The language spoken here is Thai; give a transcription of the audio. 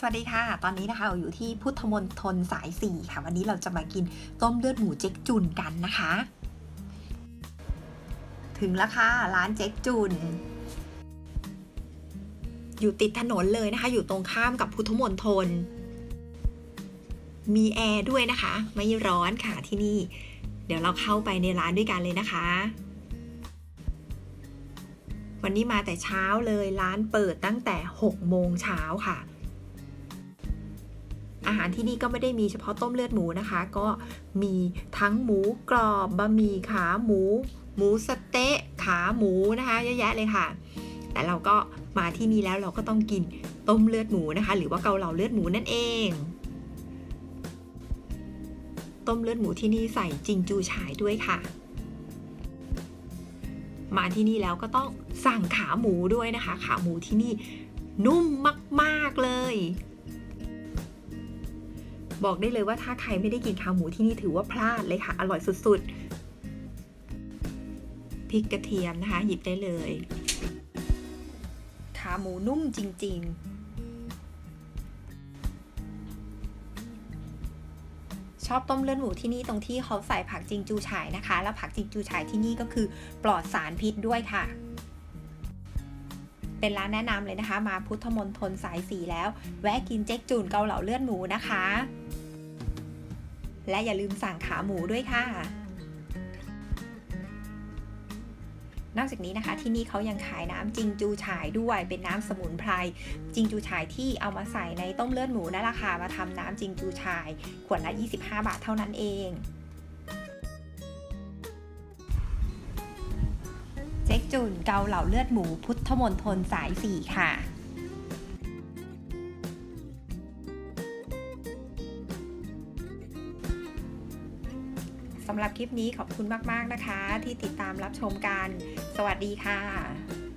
สวัสดีค่ะ ตอนนี้นะคะเราอยู่ที่พุทธมณฑลสายสี่ค่ะ วันนี้เราจะมากินต้มเลือดหมูเจ๊กจุนกันนะคะ ถึงแล้วค่ะร้านเจ๊กจุน อยู่ติดถนนเลยนะคะ อยู่ตรงข้ามกับพุทธมณฑล มีแอร์ด้วยนะคะ ไม่ร้อนค่ะที่นี่ เดี๋ยวเราเข้าไปในร้านด้วยกันเลยนะคะ วันนี้มาแต่เช้าเลยร้านเปิดตั้งแต่ 6 โมงเช้าค่ะ อาหารที่นี่ก็ไม่ได้มีเฉพาะต้มเลือดหมูนะคะ ก็มีทั้งหมูกรอบบะหมี่ขาหมู หมูสเต๊ะขาหมูนะคะเยอะแยะเลยค่ะ แต่เราก็มาที่นี่แล้วเราก็ต้องกินต้มเลือดหมูนะคะ หรือว่าเกาเหลาเลือดหมูนั่นเองต้มเลือดหมูที่นี่ใส่จิงจูฉายด้วยค่ะ มาที่นี่แล้วก็ต้องสั่งขาหมูด้วยนะคะ ขาหมูที่นี่นุ่มมาก ๆ เลย บอกได้เลยว่าถ้าใครไม่ได้กินขาหมูที่นี่ถือว่าพลาดเลยค่ะ อร่อยสุดๆ พริกกระเทียมนะคะ หยิบได้เลย ขาหมูนุ่มจริง ๆชอบต้มเลือดหมูที่นี่ตรงที่เขาใส่ผักจิงจูฉายนะคะ แล้วผักจิงจูฉายที่นี่ก็คือปลอดสารพิษด้วยค่ะ เป็นร้านแนะนำเลยนะคะ มาพุทธมณฑลสายสีแล้ว แวะกินเจ๊กจูนเกาเหลาเลือดหมูนะคะ และอย่าลืมสั่งขาหมูด้วยค่ะ นอกจากนี้นะคะที่นี่เขายังขายน้ำจิงจูฉายด้วยเป็นน้ำสมุนไพรจิงจูฉายที่เอามาใส่ในต้มเลือดหมูนั่นแหละค่ะมาทำน้ำจิงจูฉาย ขวดละ 25 บาทเท่านั้นเองเจ๊กจุนเกาเหล่าเลือดหมูพุทธมณฑลสายสีค่ะ สำหรับคลิปนี้ขอบคุณมาก ๆ นะคะ ที่ติดตามรับชมกัน สวัสดีค่ะ